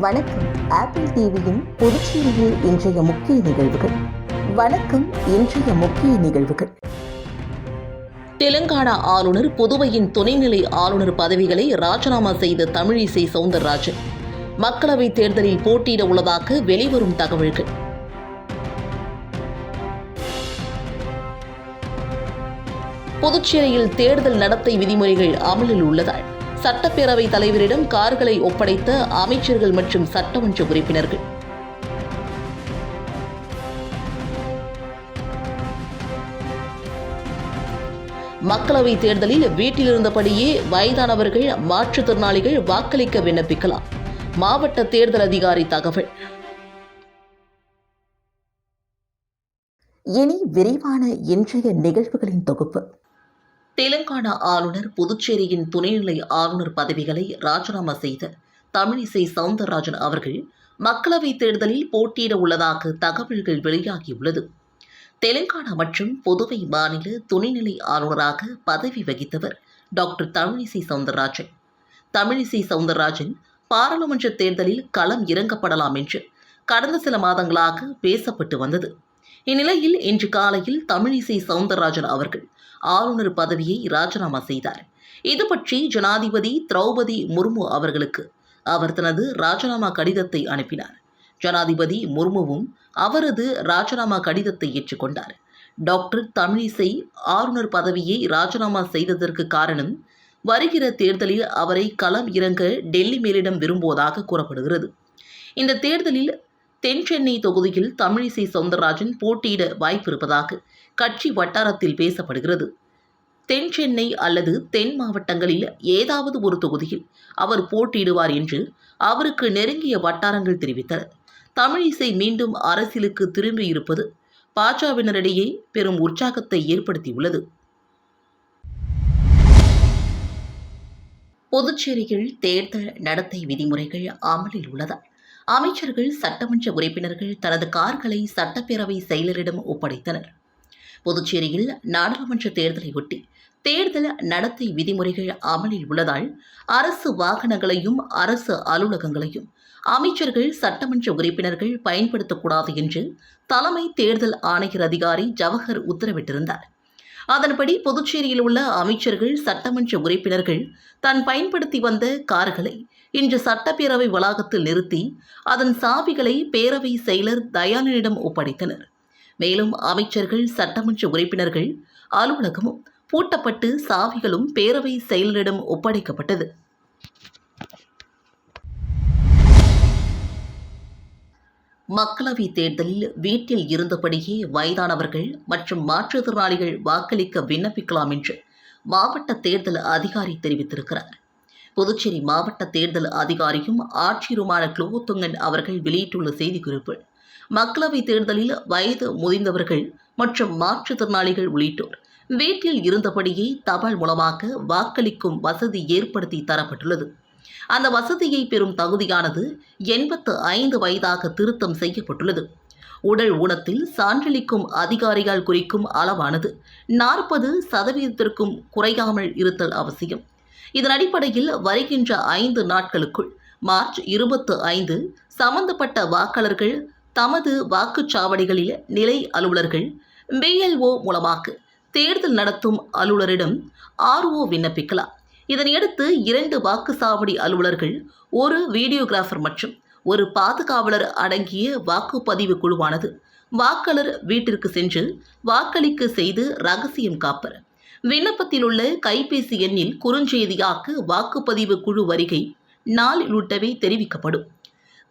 வணக்கம். ஆப்பிள் டிவியின் புதுச்சேரியில் இன்றைய முக்கிய நிகழ்வுகள். வணக்கம் இன்றைய முக்கிய நிகழ்வுகள். தெலுங்கானா ஆளுநர் புதுவையின் துணைநிலை ஆளுநர் பதவிகளை ராஜினாமா செய்த தமிழிசை சவுந்தரராஜன். மக்களவைத் தேர்தலில் போட்டியிட உள்ளதாக வெளிவரும் தகவல்கள். புதுச்சேரியில் தேர்தல் நடத்தை விதிமுறைகள் அமலில் உள்ளதால் சட்டப்பேரவைத் தலைவரிடம் கார்களை ஒப்படைத்த அமைச்சர்கள் மற்றும் சட்டமன்ற உறுப்பினர்கள். மக்களவைத் தேர்தலில் வீட்டிலிருந்தபடியே வயதானவர்கள் மாற்றுத்திறனாளிகள் வாக்களிக்க விண்ணப்பிக்கலாம். மாவட்ட தேர்தல் அதிகாரி தகவல். இனி விரிவான இன்றைய நிகழ்வுகளின் தொகுப்பு. தெலுங்கானா ஆளுநர் புதுச்சேரியின் துணைநிலை ஆளுநர் பதவிகளை ராஜினாமா செய்த தமிழிசை சவுந்தரராஜன் அவர்கள் மக்களவைத் தேர்தலில் போட்டியிட உள்ளதாக தகவல்கள் வெளியாகியுள்ளது. தெலுங்கானா மற்றும் புதுவை மாநில துணைநிலை ஆளுநராக பதவி வகித்தவர் டாக்டர் தமிழிசை சவுந்தரராஜன். தமிழிசை சவுந்தரராஜன் பாராளுமன்ற தேர்தலில் களம் இறங்கப்படலாம் என்று கடந்த சில மாதங்களாக பேசப்பட்டு வந்தது. இந்நிலையில் இன்று காலையில் தமிழிசை சவுந்தரராஜன் அவர்கள் ஆளுநர் பதவியை ராஜினாமா செய்தார். இது பற்றி ஜனாதிபதி திரௌபதி முர்மு அவர்களுக்கு அவர் தனது ராஜினாமா கடிதத்தை அனுப்பினார். ஜனாதிபதி முர்முவும் அவரது ராஜினாமா கடிதத்தை ஏற்றுக்கொண்டார் டாக்டர் தமிழிசை ஆளுநர் பதவியை ராஜினாமா செய்ததற்கு காரணம் வருகிற தேர்தலில் அவரை களம் இறங்க டெல்லி மேலிடம் விரும்புவதாக கூறப்படுகிறது. இந்த தேர்தலில் தென் சென்னை தொகுதியில் தமிழிசை சவுந்தரராஜன் போட்டியிட வாய்ப்பிருப்பதாக கட்சி வட்டாரத்தில் பேசப்படுகிறது. தென் சென்னை அல்லது தென் மாவட்டங்களில் ஏதாவது ஒரு தொகுதியில் அவர் போட்டியிடுவார் என்று அவருக்கு நெருங்கிய வட்டாரங்கள் தெரிவித்தன. தமிழிசை மீண்டும் அரசியலுக்கு திரும்பியிருப்பது பாஜகவினரிடையே பெரும் உற்சாகத்தை ஏற்படுத்தியுள்ளது. புதுச்சேரியில் தேர்தல் நடத்தை விதிமுறைகள் அமலில் உள்ளதால் அமைச்சர்கள் சட்டமன்ற உறுப்பினர்கள் தனது கார்களை சட்டப்பேரவை செயலரிடம் ஒப்படைத்தனர். புதுச்சேரியில் நாடாளுமன்ற தேர்தலை ஒட்டி தேர்தல் நடத்தை விதிமுறைகள் அமலில் உள்ளதால் அரசு வாகனங்களையும் அரசு அலுவலகங்களையும் அமைச்சர்கள் சட்டமன்ற உறுப்பினர்கள் பயன்படுத்தக்கூடாது என்று தலைமை தேர்தல் ஆணையர் அதிகாரி ஜவஹர் உத்தரவிட்டிருந்தார். அதன்படி புதுச்சேரியில் உள்ள அமைச்சர்கள் சட்டமன்ற உறுப்பினர்கள் தான் பயன்படுத்தி வந்த கார்களை இன்று சட்டப்பேரவை வளாகத்தில் நிறுத்தி அதன் சாவிகளை பேரவை செயலர் தயானனிடம் ஒப்படைத்தனர். மேலும் அமைச்சர்கள் சட்டமன்ற உறுப்பினர்கள் அலுவலகமும் பூட்டப்பட்டு சாவிகளும் பேரவை செயலரிடம் ஒப்படைக்கப்பட்டது. மக்களவைத் தேர்தலில் வீட்டில் இருந்தபடியே வயதானவர்கள் மற்றும் மாற்றுத்திறனாளிகள் வாக்களிக்க விண்ணப்பிக்கலாம் என்று மாவட்ட தேர்தல் அதிகாரி தெரிவித்திருக்கிறார். புதுச்சேரி மாவட்ட தேர்தல் அதிகாரியும் ஆட்சியருமான குலோத்துங்கன் அவர்கள் வெளியிட்டுள்ள செய்திக்குறிப்பு மக்களவைத் தேர்தலில் வயது முதிர்ந்தவர்கள் மற்றும் மாற்றுத்திறனாளிகள் உள்ளிட்டோர் வீட்டில் இருந்தபடியே தபால் மூலமாக வாக்களிக்கும் வசதி ஏற்படுத்தி தரப்பட்டுள்ளது. அந்த வசதியை பெறும் தகுதியானது எண்பத்து ஐந்து வயதாக திருத்தம் செய்யப்பட்டுள்ளது. உடல் ஊனத்தில் சான்றளிக்கும் அதிகாரியால் குறிக்கும் அளவானது நாற்பது சதவீதத்திற்கும் குறையாமல் இருத்தல் அவசியம். இதன் அடிப்படையில் வருகின்ற ஐந்து நாட்களுக்குள் மார்ச் இருபத்து ஐந்து சம்பந்தப்பட்ட வாக்காளர்கள் தமது வாக்குச்சாவடிகளில் நிலை அலுவலர்கள் பிஎல்ஓ மூலமாக தேர்தல் நடத்தும் அலுவலரிடம் ஆர்ஓ விண்ணப்பிக்கலாம். இதனையடுத்து இரண்டு வாக்குச்சாவடி அலுவலர்கள் ஒரு வீடியோகிராஃபர் மற்றும் ஒரு பாதுகாவலர் அடங்கிய வாக்குப்பதிவு குழுவானது வாக்காளர் வீட்டிற்கு சென்று வாக்களிக்க செய்து ரகசியம் காப்பர். விண்ணப்பத்தில் உள்ள கைபேசி எண்ணில் குறுஞ்செய்தியாக்கு வாக்குப்பதிவு குழு வருகை நாள் உள்ளிட்டவை தெரிவிக்கப்படும்.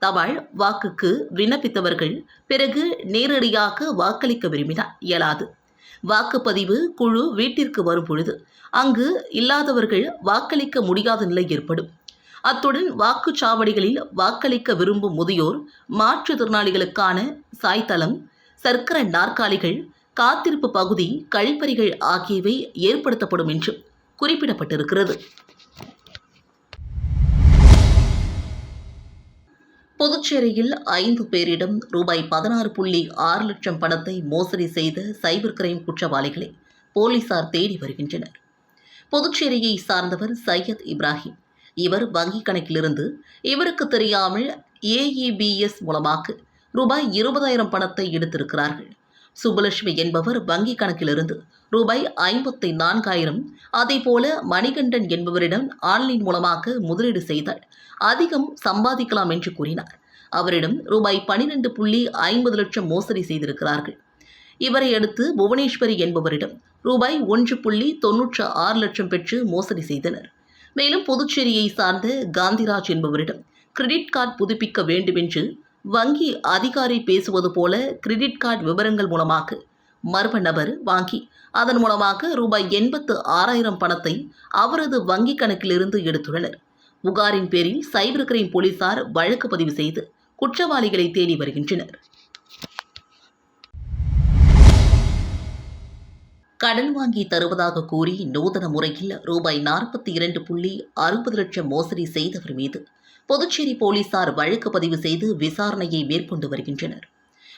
தபால் வாக்குக்கு விண்ணப்பித்தவர்கள் பிறகு நேரடியாக வாக்களிக்க விரும்பினார். இயலாது. வாக்குப்பதிவு குழு வீட்டிற்கு வரும் பொழுது அங்கு இல்லாதவர்கள் வாக்களிக்க முடியாத நிலை ஏற்படும். அத்துடன் வாக்குச்சாவடிகளில் வாக்களிக்க விரும்பும் முதியோர் மாற்றுத்திறனாளிகளுக்கான சாய்த்தலம் சர்க்கர நாற்காலிகள் காத்திருப்பு பகுதி கழிப்பறைகள் ஆகியவை ஏற்படுத்தப்படும் என்றும் குறிப்பிடப்பட்டிருக்கிறது. புதுச்சேரியில் ஐந்து பேரிடம் ரூபாய் பதினாறு புள்ளி ஆறு லட்சம் பணத்தை மோசடி செய்த சைபர் கிரைம் குற்றவாளிகளை போலீசார் தேடி வருகின்றனர். புதுச்சேரியை சார்ந்தவர் சையத் இப்ராஹிம். இவர் வங்கி கணக்கிலிருந்து இவருக்கு தெரியாமல் ஏஇபிஎஸ் மூலமாக ரூபாய் இருபதாயிரம் பணத்தை எடுத்திருக்கிறார்கள். சுப்புலட்சுமி என்பவர் வங்கிக் கணக்கிலிருந்து ரூபாய் ஐம்பத்தி நான்காயிரம். அதேபோல மணிகண்டன் என்பவரிடம் ஆன்லைன் மூலமாக முதலீடு செய்தால் அதிகம் சம்பாதிக்கலாம் என்று கூறினார். அவரிடம் ரூபாய் பனிரெண்டு புள்ளி ஐம்பது லட்சம் மோசடி செய்திருக்கிறார்கள். இவரை அடுத்து புவனேஸ்வரி என்பவரிடம் ரூபாய் ஒன்று புள்ளி தொன்னூற்று ஆறு லட்சம் பெற்று மோசடி செய்தனர். மேலும் புதுச்சேரியை சார்ந்த காந்திராஜ் என்பவரிடம் கிரெடிட் கார்டு புதுப்பிக்க வேண்டும் என்று வங்கி அதிகாரி பேசுவது போல கிரெடிட் கார்டு விவரங்கள் மூலமாக மர்ம நபர் வாங்கி அதன் மூலமாக ரூபாய் எண்பத்து ஆறாயிரம் பணத்தை அவரது வங்கிக் கணக்கிலிருந்து எடுத்துள்ளனர். புகாரின் பேரில் சைபர் கிரைம் போலீசார் வழக்கு பதிவு செய்து குற்றவாளிகளை தேடி வருகின்றனர். கடன் வாங்கி தருவதாக கூறி நூதன முறையில் ரூபாய் நாற்பத்தி இரண்டு புள்ளி அறுபது லட்சம் மோசடி செய்தவர் மீது புதுச்சேரி போலீசார் வழக்கு பதிவு செய்து விசாரணையை மேற்கொண்டு வருகின்றனர்.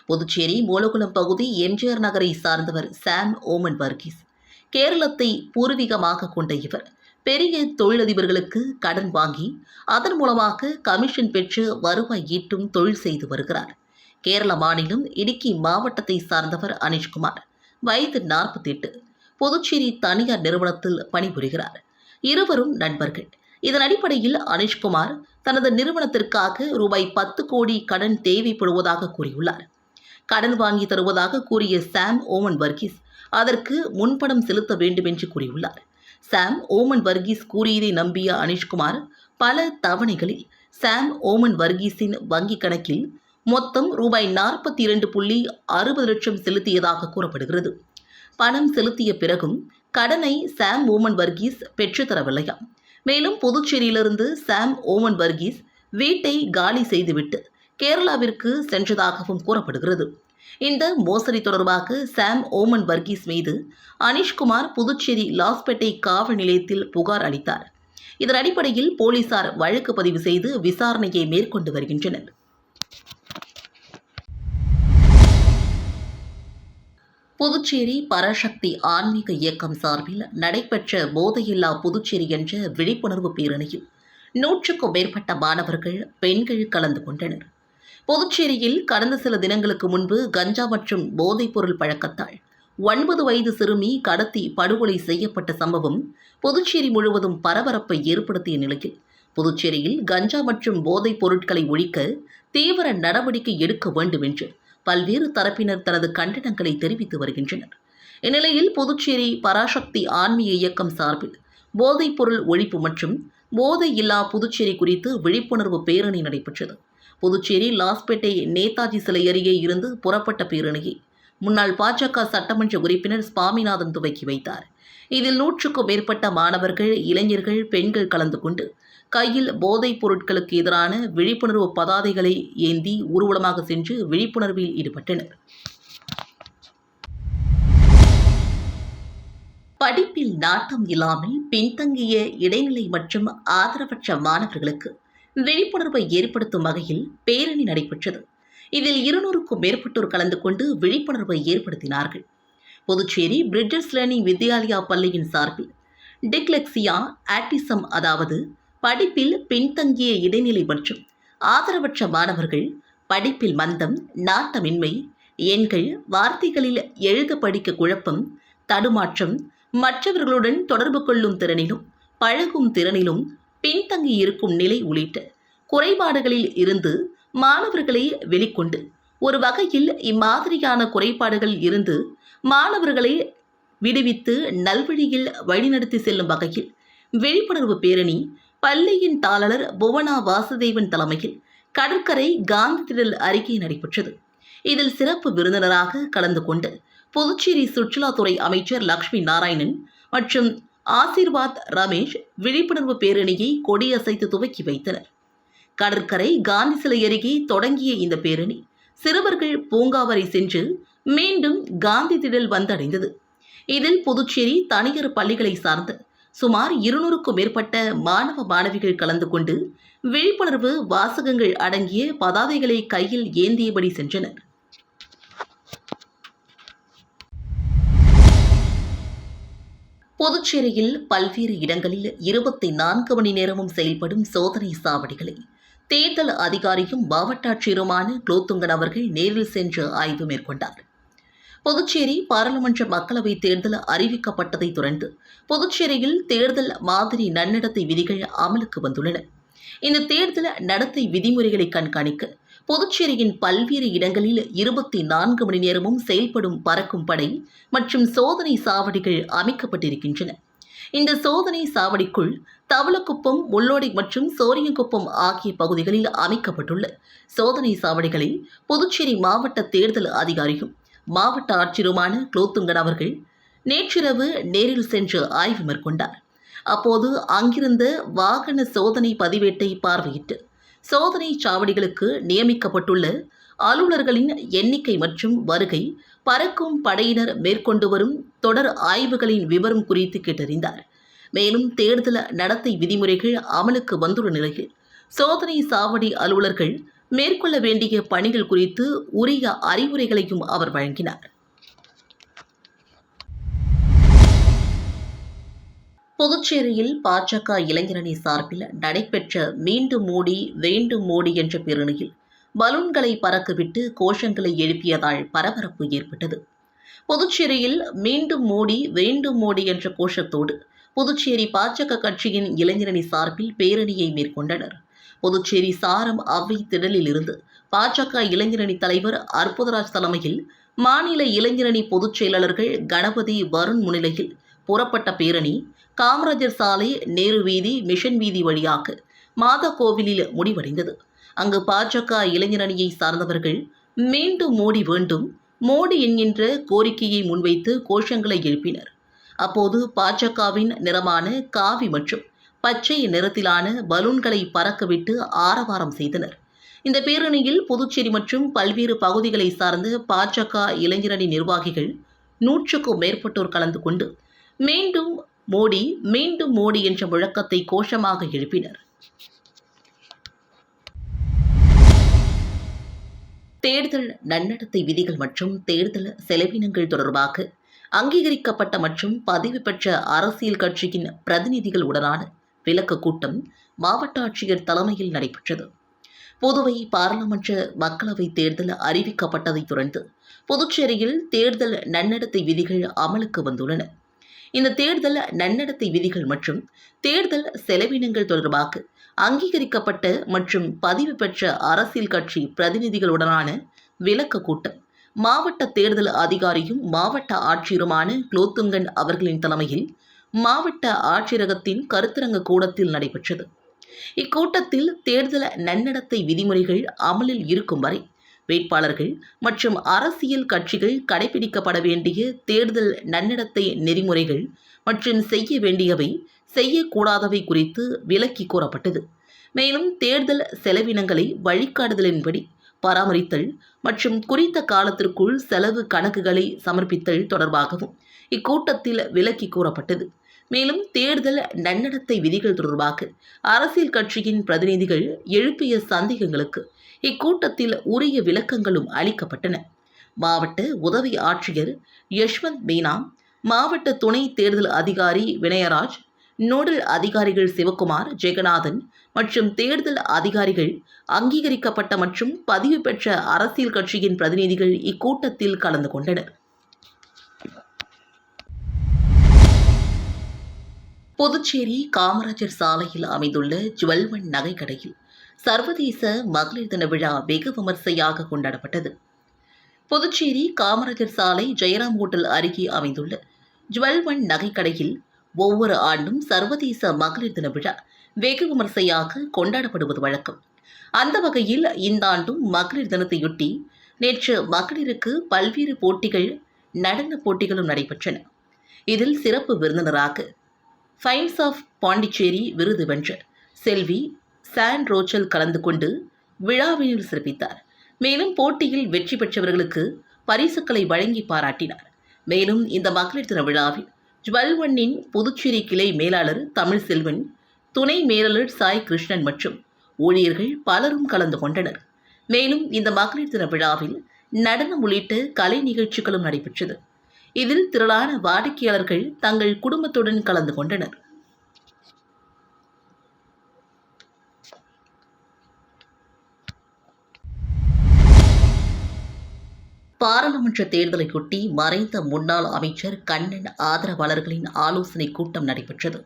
புதுச்சேரி மூலகுளம் பகுதி எம்ஜிஆர் நகரை சார்ந்தவர் சாம் ஓமன் வர்கீஸ். கேரளத்தை பூர்வீகமாக கொண்ட இவர் பெரிய தொழிலதிபர்களுக்கு கடன் வாங்கி அதன் மூலமாக கமிஷன் பெற்று வருவாய் ஈட்டும் தொழில் செய்து வருகிறார். கேரள மாநிலம் இடுக்கி மாவட்டத்தை சார்ந்தவர் அனிஷ்குமார் வயது நாற்பத்தி எட்டு புதுச்சேரி தனியார் நிறுவனத்தில் பணிபுரிகிறார். இருவரும் நண்பர்கள். இதன் அடிப்படையில் அனிஷ்குமார் தனது நிறுவனத்திற்காக ரூபாய் பத்து கோடி கடன் தேவைப்படுவதாக கூறியுள்ளார். கடன் வாங்கி தருவதாக கூறிய சாம் ஓமன் வர்கீஸ் அதற்கு முன்பணம் செலுத்த வேண்டும் என்று கூறியுள்ளார். சாம் ஓமன் வர்கீஸ் கூறியதை நம்பிய அனிஷ்குமார் பல தவணைகளில் சாம் ஓமன் வர்கீஸின் வங்கி கணக்கில் மொத்தம் ரூபாய் நாற்பத்தி இரண்டு புள்ளி அறுபது லட்சம் செலுத்தியதாக கூறப்படுகிறது. பணம் செலுத்திய பிறகும் கடனை சாம் ஓமன் வர்கீஸ் பெற்றுத்தரவில்லையாம் மேலும் புதுச்சேரியிலிருந்து சாம் ஓமன் வர்கீஸ் வீட்டை காலி செய்துவிட்டு கேரளாவிற்கு சென்றதாகவும் கூறப்படுகிறது. இந்த மோசடி தொடர்பாக சாம் ஓமன் வர்கீஸ் மீது அனிஷ்குமார் புதுச்சேரி லாஸ்பேட்டை காவல் நிலையத்தில் புகார் அளித்தார். இதன் அடிப்படையில் போலீசார் வழக்கு பதிவு செய்து விசாரணையை மேற்கொண்டு வருகின்றனர். புதுச்சேரி பராசக்தி ஆன்மீக இயக்கம் சார்பில் நடைபெற்ற போதையில்லா புதுச்சேரி என்ற விழிப்புணர்வு பேரணியில் நூற்றுக்கும் மேற்பட்ட மாணவர்கள் பெண்கள் கலந்து கொண்டனர். புதுச்சேரியில் கடந்த சில தினங்களுக்கு முன்பு கஞ்சா மற்றும் போதைப்பொருள் பழக்கத்தால் ஒன்பது வயது சிறுமி கடத்தி படுகொலை செய்யப்பட்ட சம்பவம் புதுச்சேரி முழுவதும் பரபரப்பை ஏற்படுத்திய நிலையில் புதுச்சேரியில் கஞ்சா மற்றும் போதைப் பொருட்களை ஒழிக்க தீவிர நடவடிக்கை எடுக்க வேண்டும் என்று பல்வேறு தரப்பினர் தனது கண்டனங்களை தெரிவித்து வருகின்றனர். இந்நிலையில் புதுச்சேரி பராசக்தி ஆன்மீக இயக்கம் சார்பில் போதைப் பொருள் ஒழிப்பு மற்றும் போதை இல்லா புதுச்சேரி குறித்து விழிப்புணர்வு பேரணி நடைபெற்றது. புதுச்சேரி லாஸ்பேட்டை நேதாஜி சிலை அருகே இருந்து புறப்பட்ட பேரணியை முன்னாள் பாஜக சட்டமன்ற உறுப்பினர் சுவாமிநாதன் துவக்கி வைத்தார். இதில் நூற்றுக்கும் மேற்பட்ட மாணவர்கள் இளைஞர்கள் பெண்கள் கலந்து கொண்டு கையில் போதைப் பொருட்களுக்கு எதிரான விழிப்புணர்வு பதாதைகளை ஏந்தி ஊர்வலமாக சென்று விழிப்புணர்வில் ஈடுபட்டனர். படிப்பில் நாட்டம் இல்லாமல் பின்தங்கிய இடைநிலை மற்றும் ஆதரவற்ற மாணவர்களுக்கு விழிப்புணர்வை ஏற்படுத்தும் வகையில் பேரணி நடைபெற்றது. இதில் இருநூறுக்கும் மேற்பட்டோர் கலந்து கொண்டு விழிப்புணர்வை ஏற்படுத்தினார்கள். புதுச்சேரி பிரிட்ஜஸ் லேர்னிங் வித்யாலயா பள்ளியின் சார்பில் டிக்லெக்சியா ஆட்டிசம் அதாவது படிப்பில் பின்தங்கிய இடைநிலை மற்றும் ஆதரவற்ற மாணவர்கள் படிப்பில் மந்தம் நாட்டமின்மை எண்கள் வார்த்தைகளில் எழுத படிக்க குழப்பம் தடுமாற்றம் மற்றவர்களுடன் தொடர்பு கொள்ளும் திறனிலும் பழகும் திறனிலும் பின்தங்கி இருக்கும் நிலை உள்ளிட்ட குறைபாடுகளில் இருந்து மாணவர்களை வெளிக்கொண்டு. ஒரு வகையில் இம்மாதிரியான குறைபாடுகள் இருந்து மாணவர்களை விடுவித்து நல்வழியில் வழிநடத்தி செல்லும் வகையில் விழிப்புணர்வு பேரணி பள்ளியின் தாளர் புவனா வாசுதேவன் தலைமையில் கடற்கரை காந்தி திடல் அறிக்கை நடைபெற்றது. இதில் சிறப்பு விருந்தினராக கலந்து கொண்டு புதுச்சேரி சுற்றுலாத்துறை அமைச்சர் லக்ஷ்மி நாராயணன் மற்றும் ஆசீர்வாத் ரமேஷ் விழிப்புணர்வு பேரணியை கொடியசைத்து துவக்கி வைத்தனர். கடற்கரை காந்தி சிலை அருகே தொடங்கிய இந்த பேரணி சிறுவர்கள் பூங்கா வரை சென்று மீண்டும் காந்தி திடல் வந்தடைந்தது. இதில் புதுச்சேரி தனியார் பள்ளிகளை சார்ந்த சுமார் இருநூறுக்கும் மேற்பட்ட மாணவ மாணவிகள் கலந்து கொண்டு விழிப்புணர்வு வாசகங்கள் அடங்கிய பதாதைகளை கையில் ஏந்தியபடி சென்றனர். புதுச்சேரியில் பல்வேறு இடங்களில் இருபத்தி நான்கு மணி நேரமும் செயல்படும் சோதனை சாவடிகளை தேர்தல் அதிகாரியும் மாவட்ட ஆட்சியருமான குலோத்துங்கன் அவர்கள் நேரில் சென்று ஆய்வு மேற்கொண்டார். புதுச்சேரி பாராளுமன்ற மக்களவை தேர்தல் அறிவிக்கப்பட்டதைத் தொடர்ந்து புதுச்சேரியில் தேர்தல் மாதிரி நன்னடத்தை விதிகள் அமலுக்கு வந்துள்ளன. இந்த தேர்தல் நடத்தை விதிமுறைகளை கண்காணிக்க புதுச்சேரியின் பல்வேறு இடங்களில் இருபத்தி நான்கு மணி நேரமும் செயல்படும் பறக்கும் படை மற்றும் சோதனை சாவடிகள் அமைக்கப்பட்டிருக்கின்றன. இந்த சோதனை சாவடிக்குள் தவளக்குப்பம் முள்ளோடை மற்றும் சோரியங்குப்பம் ஆகிய பகுதிகளில் அமைக்கப்பட்டுள்ள சோதனை சாவடிகளை புதுச்சேரி மாவட்ட தேர்தல் அதிகாரியும் மாவட்ட ஆட்சியருமான குலோத்துங்கன் அவர்கள் நேற்றிரவு நேரில் சென்று ஆய்வு மேற்கொண்டார். அப்போது அங்கிருந்த வாகன சோதனை பதிவேட்டை பார்வையிட்டு சோதனை சாவடிகளுக்கு நியமிக்கப்பட்டுள்ள அலுவலர்களின் எண்ணிக்கை மற்றும் வருகை பறக்கும் படையினர் மேற்கொண்டு வரும் தொடர் ஆய்வுகளின் விவரம் குறித்து கேட்டறிந்தார். மேலும் தேர்தல் நடத்தை விதிமுறைகள் அமலுக்கு வந்துள்ள நிலையில் சோதனை சாவடி அலுவலர்கள் மேற்கொள்ள வேண்டிய பணிகள் குறித்து உரிய அறிவுரைகளையும் அவர் வழங்கினார். புதுச்சேரியில் பாஜக இளைஞரணி சார்பில் நடைபெற்ற மீண்டும் மோடி வேண்டும் மோடி என்ற பேரணியில் பலூன்களை பறக்கவிட்டு கோஷங்களை எழுப்பியதால் பரபரப்பு ஏற்பட்டது. புதுச்சேரியில் மீண்டும் மோடி வேண்டும் மோடி என்ற கோஷத்தோடு புதுச்சேரி பாஜக கட்சியின் இளைஞரணி சார்பில் பேரணியை மேற்கொண்டனர். புதுச்சேரி சாரம் அவை திடலில் இருந்து பாஜக இளைஞரணி தலைவர் அற்புதராஜ் தலைமையில் மாநில இளைஞரணி பொதுச் செயலாளர்கள் கணபதி வருண் முன்னிலையில் புறப்பட்ட பேரணி காமராஜர் சாலை நேரு வீதி மிஷன் வீதி வழியாக மாதா கோவிலில் முடிவடைந்தது. அங்கு பாஜக இளைஞரணியை சார்ந்தவர்கள் மீண்டும் மோடி வேண்டும் மோடி என்கின்ற கோரிக்கையை முன்வைத்து கோஷங்களை எழுப்பினர். அப்போது பாஜகவின் நிறமான காவி மற்றும் பச்சை நிறத்திலான பலூன்களை பறக்கவிட்டு ஆரவாரம் செய்தனர். இந்த பேரணியில் புதுச்சேரி மற்றும் பல்வேறு பகுதிகளை சார்ந்த பாஜக இளைஞரணி நிர்வாகிகள் நூற்றுக்கும் மேற்பட்டோர் கலந்து கொண்டு மீண்டும் மோடி மீண்டும் மோடி என்ற முழக்கத்தை கோஷமாக எழுப்பினர். தேர்தல் நன்னடத்தை விதிகள் மற்றும் தேர்தல் செலவினங்கள் தொடர்பாக அங்கீகரிக்கப்பட்ட மற்றும் பதிவு பெற்ற அரசியல் கட்சியின் பிரதிநிதிகளுடனான விளக்க கூட்டம் மாவட்ட ஆட்சியர் தலைமையில் நடைபெற்றது. புதுவை பாராளுமன்ற மக்களவைத் தேர்தல் அறிவிக்கப்பட்டதைத் தொடர்ந்து புதுச்சேரியில் தேர்தல் நன்னடத்தை விதிகள் அமலுக்கு வந்துள்ளன. இந்த தேர்தல் நன்னடத்தை விதிகள் மற்றும் தேர்தல் செலவினங்கள் தொடர்பாக அங்கீகரிக்கப்பட்ட மற்றும் பதிவு பெற்ற அரசியல் கட்சி பிரதிநிதிகளுடனான விளக்க கூட்டம். மாவட்ட தேர்தல் அதிகாரியும் மாவட்ட ஆட்சியருமான குலோத்துங்கன் அவர்களின் தலைமையில் மாவட்ட ஆட்சியரகத்தின் கருத்தரங்க கூடத்தில் நடைபெற்றது. இக்கூட்டத்தில் தேர்தல் நன்னடத்தை விதிமுறைகள் அமலில் இருக்கும் வரை வேட்பாளர்கள் மற்றும் அரசியல் கட்சிகள் கடைபிடிக்கப்பட வேண்டிய தேர்தல் நன்னடத்தை நெறிமுறைகள் மற்றும் செய்ய வேண்டியவை செய்யக்கூடாதவை குறித்து விலக்கி கூறப்பட்டது. மேலும் தேர்தல் செலவினங்களை வழிகாட்டுதலின்படி பராமரித்தல் மற்றும் குறித்த காலத்திற்குள் செலவு கணக்குகளை சமர்ப்பித்தல் தொடர்பாகவும் இக்கூட்டத்தில் விலக்கி கூறப்பட்டது. மேலும் தேர்தல் நன்னடத்தை விதிகள் தொடர்பாக அரசியல் கட்சியின் பிரதிநிதிகள் எழுப்பிய சந்தேகங்களுக்கு இக்கூட்டத்தில் உரிய விளக்கங்களும் அளிக்கப்பட்டன. மாவட்ட உதவி ஆட்சியர் யஷ்வந்த் மீனா மாவட்ட துணை தேர்தல் அதிகாரி வினயராஜ் நோடல் அதிகாரிகள் சிவகுமார் ஜெகநாதன் மற்றும் தேர்தல் அதிகாரிகள் அங்கீகரிக்கப்பட்ட மற்றும் பதிவு பெற்ற அரசியல் கட்சியின் பிரதிநிதிகள் இக்கூட்டத்தில் கலந்து கொண்டனர். புதுச்சேரி காமராஜர் சாலையில் அமைந்துள்ள ஜுவல்வன் நகைக்கடையில் சர்வதேச மகளிர் தின விழா வெகு விமர்சையாக கொண்டாடப்பட்டது. புதுச்சேரி காமராஜர் சாலை ஜெயராம் ஹோட்டல் அருகே அமைந்துள்ள ஜுவல்வன் நகைக்கடையில் ஒவ்வொரு ஆண்டும் சர்வதேச மகளிர் தின விழா வெகு விமர்சையாக கொண்டாடப்படுவது வழக்கம். அந்த வகையில் இந்த ஆண்டும் மகளிர் தினத்தையொட்டி நேற்று மகளிருக்கு பல்வேறு போட்டிகள் நடன போட்டிகளும் நடைபெற்றன. இதில் சிறப்பு விருந்தினராக ஃபைன்ஸ் ஆஃப் பாண்டிச்சேரி விருது வென்ற செல்வி சான் ரோச்சல் கலந்து கொண்டு விழாவினில் சிறப்பித்தார். மேலும் போட்டியில் வெற்றி பெற்றவர்களுக்கு பரிசுகளை வழங்கி பாராட்டினார். மேலும் இந்த மகளிர் தின விழாவில் ஜுவல்வண்ணின் புதுச்சேரி கிளை மேலாளர் தமிழ் செல்வன் துணை மேலாளர் சாய் கிருஷ்ணன் மற்றும் ஊழியர்கள் பலரும் கலந்து கொண்டனர். மேலும் இந்த மகளிர் தின விழாவில் நடனம் உள்ளிட்ட கலை நிகழ்ச்சிகளும் நடைபெற்றது. இதில் திரளான வாடிக்கையாளர்கள் தங்கள் குடும்பத்துடன் கலந்து கொண்டனர். பாராளுமன்ற தேர்தலையொட்டி மறைந்த முன்னாள் அமைச்சர் கண்ணன் ஆதரவாளர்களின் ஆலோசனை கூட்டம் நடைபெற்றது.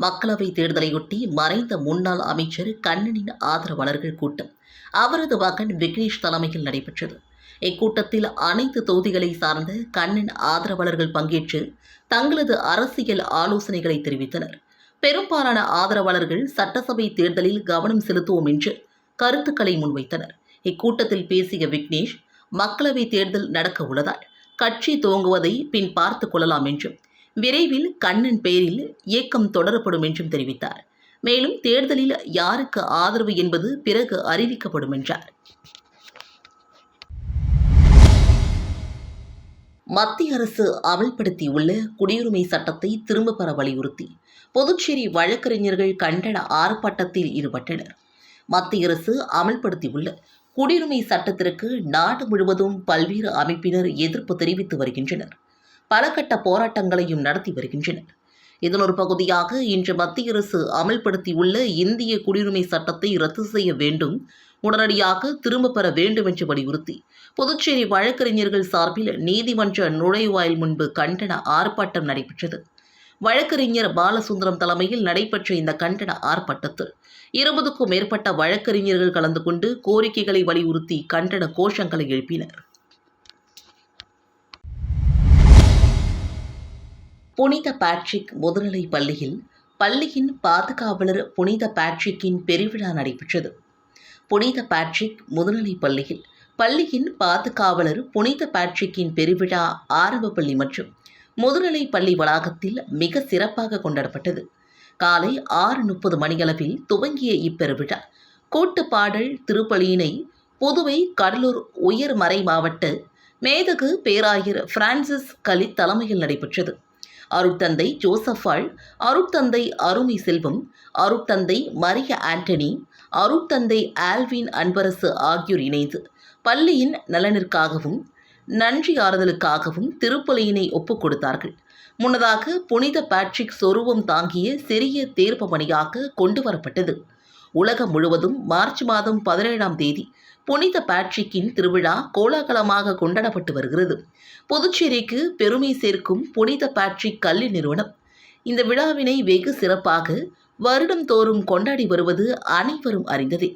மக்களவை தேர்தலையொட்டி மறைந்த முன்னாள் அமைச்சர் கண்ணனின் ஆதரவாளர்கள் கூட்டம் அவரது மகன் விக்னேஷ் தலைமையில் நடைபெற்றது. இக்கூட்டத்தில் அனைத்து தொகுதிகளை சார்ந்த கண்ணன் ஆதரவாளர்கள் பங்கேற்று தங்களது அரசியல் ஆலோசனைகளை தெரிவித்தனர். பெரும்பாலான ஆதரவாளர்கள் சட்டசபை தேர்தலில் கவனம் செலுத்துவோம் என்று கருத்துக்களை முன்வைத்தனர். இக்கூட்டத்தில் பேசிய விக்னேஷ் மக்களவைத் தேர்தல் நடக்க உள்ளதால் கட்சி துவங்குவதை பின் பார்த்து கொள்ளலாம் என்றும் விரைவில் கண்ணன் பெயரில் இயக்கம் தொடரப்படும் என்றும் தெரிவித்தார். மேலும் தேர்தலில் யாருக்கு ஆதரவு என்பது பிறகு அறிவிக்கப்படும் என்றார். மத்திய அரசு அமல்படுத்தியுள்ள குடியுரிமை சட்டத்தை திரும்ப பெற வலியுறுத்தி புதுச்சேரி வழக்கறிஞர்கள் கண்டன ஆர்ப்பாட்டத்தில் ஈடுபட்டனர். மத்திய அரசு அமல்படுத்தியுள்ள குடியுரிமை சட்டத்திற்கு நாடு முழுவதும் பல்வேறு அமைப்பினர் எதிர்ப்பு தெரிவித்து வருகின்றனர். பல கட்ட போராட்டங்களையும் நடத்தி வருகின்றனர். இதன் ஒரு பகுதியாக இன்று மத்திய அரசு அமல்படுத்தியுள்ள இந்திய குடியுரிமை சட்டத்தை ரத்து செய்ய வேண்டும் உடனடியாக திரும்ப பெற வேண்டும் என்று வலியுறுத்தி புதுச்சேரி வழக்கறிஞர்கள் சார்பில் நீதிமன்ற நுழைவாயில் முன்பு கண்டன ஆர்ப்பாட்டம் நடைபெற்றது. வழக்கறிஞர் பாலசுந்தரம் தலைமையில் நடைபெற்ற இந்த கண்டன ஆர்ப்பாட்டத்தில் இருபதுக்கும் மேற்பட்ட வழக்கறிஞர்கள் கலந்து கொண்டு கோரிக்கைகளை வலியுறுத்தி கண்டன கோஷங்களை எழுப்பினர். புனித பேட்ரிக் முதுநிலை பள்ளியில் பள்ளியின் பாதுகாவலர் புனித பேட்ரிக்கின் பெருவிழா நடைபெற்றது. புனித பேட்ரிக் முதுநிலை பள்ளியில் பள்ளியின் பாதுகாவலர் புனித பேட்ரிக்கின் பெருவிழா ஆரம்ப பள்ளி மற்றும் முதுநிலை பள்ளி வளாகத்தில் மிக சிறப்பாக கொண்டாடப்பட்டது. காலை ஆறு முப்பது மணியளவில் துவங்கிய இப்பெருவிழா கூட்டு பாடல் திருப்பலியினை புதுவை கடலூர் உயர்மறை மாவட்ட மேதகு பேராயர் பிரான்சிஸ் கலி தலைமையில் நடைபெற்றது. அருட்தந்தை ஜோசஃபால் அருட்தந்தை அருமை செல்வம் அருட்தந்தை மரிய ஆண்டனி அருட்தந்தை ஆல்வின் அன்பரசு ஆகியோர் இணைந்து பள்ளியின் நலனிற்காகவும் நன்றி ஆறுதலுக்காகவும் திருப்பலியினை ஒப்புக் கொடுத்தார்கள். முன்னதாக புனித பேட்ரிக் சொருவம் தாங்கிய சிறிய தேர்ப்பு பணியாக கொண்டு வரப்பட்டது உலகம் முழுவதும் மார்ச் மாதம் பதினேழாம் தேதி புனித பேட்ரிக்கின் திருவிழா கோலாகலமாக கொண்டாடப்பட்டு வருகிறது. புதுச்சேரிக்கு பெருமை சேர்க்கும் புனித பேட்ரிக் கல்வி நிறுவனம் இந்த விழாவினை வெகு சிறப்பாக வருடம் தோறும் கொண்டாடி வருவது அனைவரும் அறிந்ததே.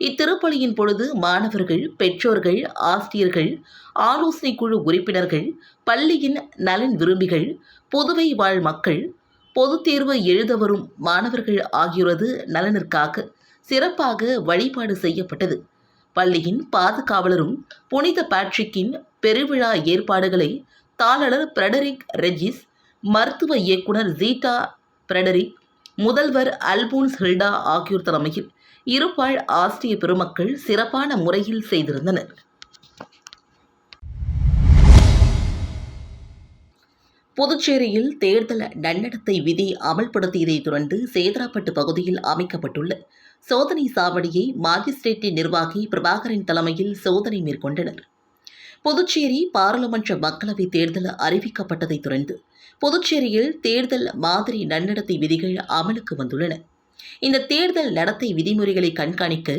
இத்திருப்பலியின் பொழுது மாணவர்கள் பெற்றோர்கள் ஆசிரியர்கள் ஆலோசனை குழு உறுப்பினர்கள் பள்ளியின் நலன் விரும்பிகள் புதுவை வாழ் மக்கள் பொதுத் தேர்வு எழுத வரும் மாணவர்கள் ஆகியோரது நலனிற்காக சிறப்பாக வழிபாடு செய்யப்பட்டது. பள்ளியின் பாதுகாவலரும் புனித பேட்ரிக்கின் பெருவிழா ஏற்பாடுகளை தாளர் பிரெடரிக் ரெஜிஸ் மருத்துவ இயக்குனர் ஜீட்டா பிரெடரிக் முதல்வர் அல்போன்ஸ் ஹில்டா ஆகியோர் தலைமையில் இருபால் ஆஸ்திரிய பெருமக்கள் சிறப்பான முறையில் செய்திருந்தனர். புதுச்சேரியில் தேர்தல் நன்னடத்தை விதி அமல்படுத்தியதை தொடர்ந்து சேதராப்பட்டு பகுதியில் அமைக்கப்பட்டுள்ள சோதனை சாவடியை மாஜிஸ்ட்ரேட்டின் நிர்வாகி பிரபாகரின் தலைமையில் சோதனை மேற்கொண்டனர். புதுச்சேரி பாராளுமன்ற மக்களவைத் தேர்தல் அறிவிக்கப்பட்டதைத் தொடர்ந்து புதுச்சேரியில் தேர்தல் மாதிரி நன்னடத்தை விதிகள் அமலுக்கு வந்துள்ளன. இந்த தேர்தல் நடத்தை விதிமுறைகளை கண்காணிக்க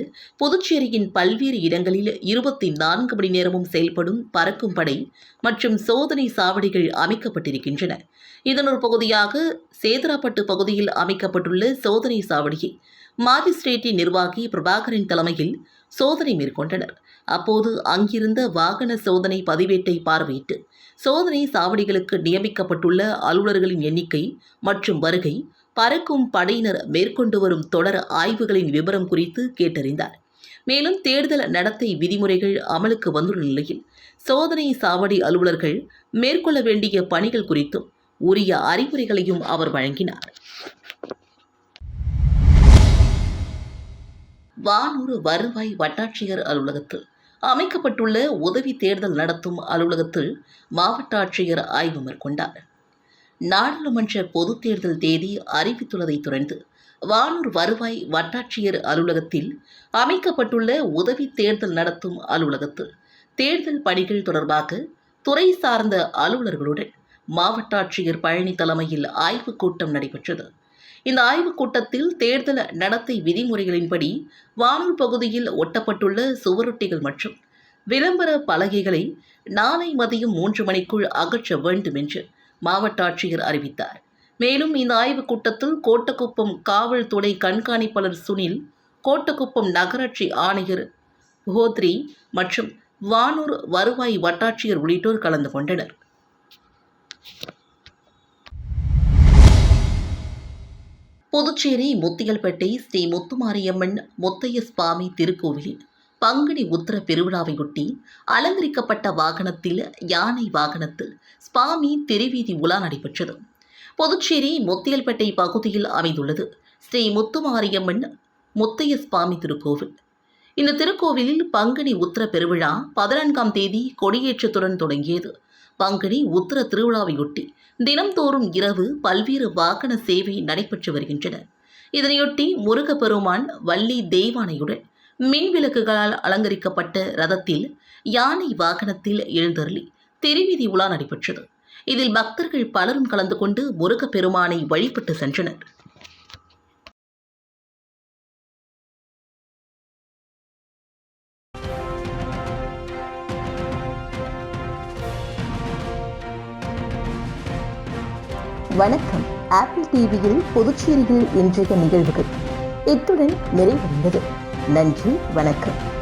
புதுச்சேரியின் பல்வேறு இடங்களில் இருபத்தி நான்கு மணி நேரமும் செயல்படும் பறக்கும் படை மற்றும் சோதனை சாவடிகள் அமைக்கப்பட்டிருக்கின்றன. இதன் ஒரு பகுதியாக சேதராப்பட்டு பகுதியில் அமைக்கப்பட்டுள்ள சோதனை சாவடியை மாஜிஸ்ட்ரேட்டின் நிர்வாகி பிரபாகரின் தலைமையில் சோதனை மேற்கொண்டனர். அப்போது அங்கிருந்த வாகன சோதனை பதிவேட்டை பார்வையிட்டு சோதனை சாவடிகளுக்கு நியமிக்கப்பட்டுள்ள அலுவலர்களின் எண்ணிக்கை மற்றும் வருகை பறக்கும் படையினர் மேற்கொண்டு வரும் தொடர் ஆய்வுகளின் விவரம் குறித்து கேட்டறிந்தார். மேலும் தேர்தல் நடத்தை விதிமுறைகள் அமலுக்கு வந்துள்ள நிலையில் சோதனை சாவடி அலுவலர்கள் மேற்கொள்ள வேண்டிய பணிகள் குறித்தும் உரிய அறிவுரைகளையும் அவர் வழங்கினார். வானூறு வருவாய் வட்டாட்சியர் அலுவலகத்தில் அமைக்கப்பட்டுள்ள உதவி தேர்தல் நடத்தும் அலுவலகத்தில் மாவட்ட ஆட்சியர் ஆய்வு மேற்கொண்டார். நாடாளுமன்ற பொதுத் தேர்தல் தேதி அறிவித்துள்ளதைத் தொடர்ந்து வானூர் வருவாய் வட்டாட்சியர் அலுவலகத்தில் அமைக்கப்பட்டுள்ள உதவி தேர்தல் நடத்தும் அலுவலகத்தில் தேர்தல் பணிகள் தொடர்பாக துறை சார்ந்த அலுவலர்களுடன் மாவட்ட ஆட்சியர் பழனி தலைமையில் ஆய்வுக் கூட்டம் நடைபெற்றது. இந்த ஆய்வுக் கூட்டத்தில் தேர்தல் நடத்தை விதிமுறைகளின்படி வானூர் பகுதியில் ஒட்டப்பட்டுள்ள சுவரொட்டிகள் மற்றும் விளம்பர பலகைகளை நாளை மதியம் மூன்று மணிக்குள் அகற்ற வேண்டும் என்று மாவட்ட ஆட்சியர் அறிவித்தார். மேலும் இந்த ஆய்வுக் கூட்டத்தில் கோட்டக்குப்பம் காவல் துணை கண்காணிப்பாளர் சுனில் கோட்டக்குப்பம் நகராட்சி ஆணையர் கோத்ரி மற்றும் வானூர் வருவாய் வட்டாட்சியர் உள்ளிட்டோர் கலந்து கொண்டனர். புதுச்சேரி முத்தியல்பேட்டை ஸ்ரீ முத்துமாரியம்மன் முத்தைய சுவாமி திருக்கோவிலில் பங்குனி உத்திர பெருவிழாவையொட்டி அலங்கரிக்கப்பட்ட வாகனத்தில் யானை வாகனத்தில் ஸ்பாமி திருவீதி உலா நடைபெற்றது. புதுச்சேரி முத்தியல்பேட்டை பகுதியில் அமைந்துள்ளது ஸ்ரீ முத்துமாரியம்மன் முத்தைய சுவாமி திருக்கோவில். இந்த திருக்கோவிலில் பங்குனி உத்திர பெருவிழா பதினான்காம் தேதி கொடியேற்றத்துடன் தொடங்கியது. பங்குனி உத்திர திருவிழாவையொட்டி தினம்தோறும் இரவு பல்வேறு வாகன சேவை நடைபெற்று வருகின்றன. இதனையொட்டி முருகப்பெருமான் வள்ளி தெய்வானையுடன் மின் விளக்குகளால் அலங்கரிக்கப்பட்ட ரதத்தில் யானை வாகனத்தில் எழுந்தருளி திருவிதி உலா நடைபெற்றது. இதில் பக்தர்கள் பலரும் கலந்து கொண்டு முருகப்பெருமானை வழிபட்டு சென்றனர். வணக்கம். ஆப்பிள் டிவியில் புதுச்சேரியில் இன்றைய நிகழ்வுகள். இத்துடன் நிறைவடைந்தது. நன்றி வணக்கம்.